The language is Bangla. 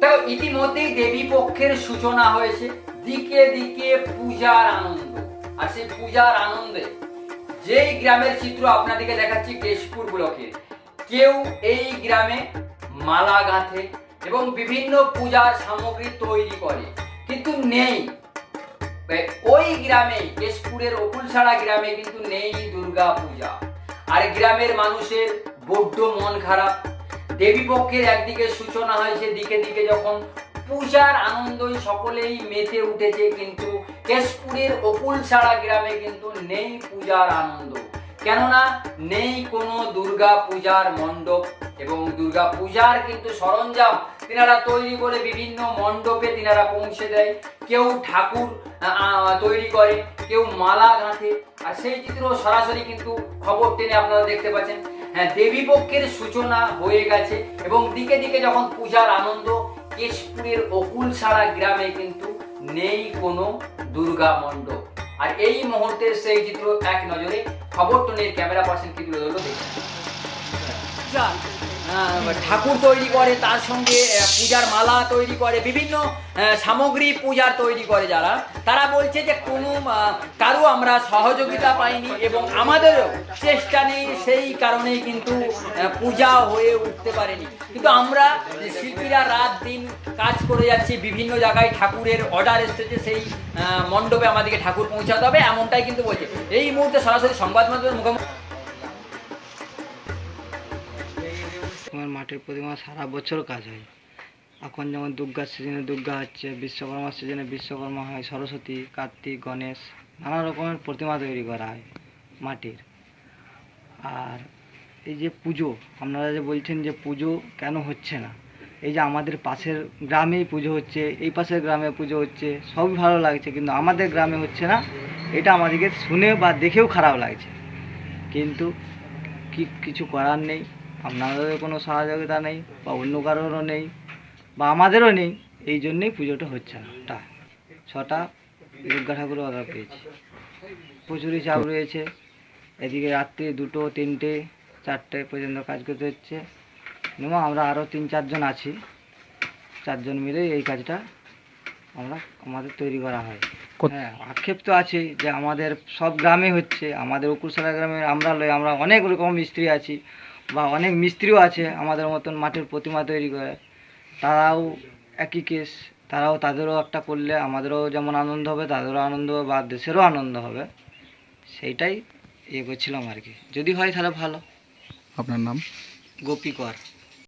তো ইতিমধ্যেই দেবী পক্ষের সূচনা হয়েছে। দিকে দিকে পূজার আনন্দ। আর সেই পূজার আনন্দে যেই গ্রামের চিত্র আপনাদেরকে দেখাচ্ছি কেশপুর ব্লকের কেউ এই গ্রামে মালা গাঁথে এবং বিভিন্ন পূজার সামগ্রী তৈরি করে। কিন্তু নেই। ওই গ্রামে, কেশপুরের অকুলছাড়া গ্রামে কিন্তু নেই দুর্গা পূজা আর গ্রামের মানুষের বড্ড মন খারাপ। দেবী পক্ষের একদিকে সূচনা হয়েছে দিকে দিকে যখন পূজার আনন্দই সকলেই মেতে উঠেছে কিন্তু কেশপুরের অকুলছাড়া গ্রামে কিন্তু নেই পূজার আনন্দ। কেননা নেই কোনো দুর্গা পূজার মণ্ডপ এবং দুর্গা পূজার কিন্তু সরঞ্জাম তিনারা তৈরি করে বিভিন্ন মণ্ডপে তিনারা পৌঁছে দেয়। কেউ ঠাকুর তৈরি করে, কেউ মালা গাঁথে। আর সেই চিত্র সরাসরি কিন্তু খবর টেনে আপনারা দেখতে পাচ্ছেন। হ্যাঁ দেবী পক্ষের সূচনা হয়ে গেছে এবং দিকে দিকে যখন পূজার আনন্দ কেশপুরের অকুলসারা গ্রামে কিন্তু নেই কোনো দুর্গা মণ্ডপ। আর এই মুহূর্তের সেই চিত্র এক নজরে খবর টেনের ক্যামেরা পার্সন কি তুলে ধরলো দেখুন আহ, ঠাকুর তৈরি করে তার সঙ্গে পূজার মালা তৈরি করে বিভিন্ন সামগ্রী পূজার তৈরি করে যারা। তারা বলছে যে কোনো কারও আমরা সহযোগিতা পাইনি এবং আমাদেরও চেষ্টা নেই, সেই কারণেই কিন্তু পূজা হয়ে উঠতে পারেনি। কিন্তু আমরা শিল্পীরা রাত দিন কাজ করে যাচ্ছি, বিভিন্ন জায়গায় ঠাকুরের অর্ডার এসেছে, সেই মণ্ডপে আমাদেরকে ঠাকুর পৌঁছাতে হবে, এমনটাই কিন্তু বলছে। এই মুহূর্তে সরাসরি সংবাদ মাধ্যমের মুখোমুখি মাটির প্রতিমা সারা বছর কাজ হয়। এখন যেমন দুর্গার সিজনে দুর্গা হচ্ছে বিশ্বকর্মার সিজনে বিশ্বকর্মা হয়, সরস্বতী, কার্তিক, গণেশ, নানা রকমের প্রতিমা তৈরি করা হয় মাটির। আর এই যে পুজো, আপনারা যে বলছেন যে পুজো কেন হচ্ছে না? এই যে আমাদের পাশের গ্রামেই পুজো হচ্ছে, এই পাশের গ্রামে পুজো হচ্ছে, সবই ভালো লাগছে, কিন্তু আমাদের গ্রামে হচ্ছে না, এটা আমাদেরকে শুনে বা দেখেও খারাপ লাগছে। কিন্তু কি, কিছু করার নেই, আপনাদেরও কোনো সহযোগিতা নেই, বা অন্য কারোরও নেই, বা আমাদেরও নেই, এই জন্যেই পুজোটা হচ্ছে না। তা ছটা দুর্গা ঠাকুরের অর্ডার পেয়েছি। প্রচুরই চাপ রয়েছে এদিকে রাত্রি দুটো তিনটে চারটে পর্যন্ত কাজ করতে হচ্ছে। মিনিমাম আমরা আরও তিন চারজন আছি। চারজন মিলে এই কাজটা আমরা আমাদের তৈরি করা হয়। হ্যাঁ আক্ষেপ তো আছেই যে আমাদের সব গ্রামে হচ্ছে। আমাদের উকুরসালা গ্রামে আমরা লই আমরা অনেক রকম মিস্ত্রি আছি বা অনেক মিস্ত্রিও আছে আমাদের মতন মাটির প্রতিমা তৈরি করে। তারাও একই কেস তারাও তাদেরও একটা করলে আমাদেরও যেমন আনন্দ হবে তাদেরও আনন্দ হবে বা দেশেরও আনন্দ হবে। সেইটাই ইয়ে করছিলাম আর কি। যদি হয় তাহলে ভালো। আপনার নাম? গোপী কর।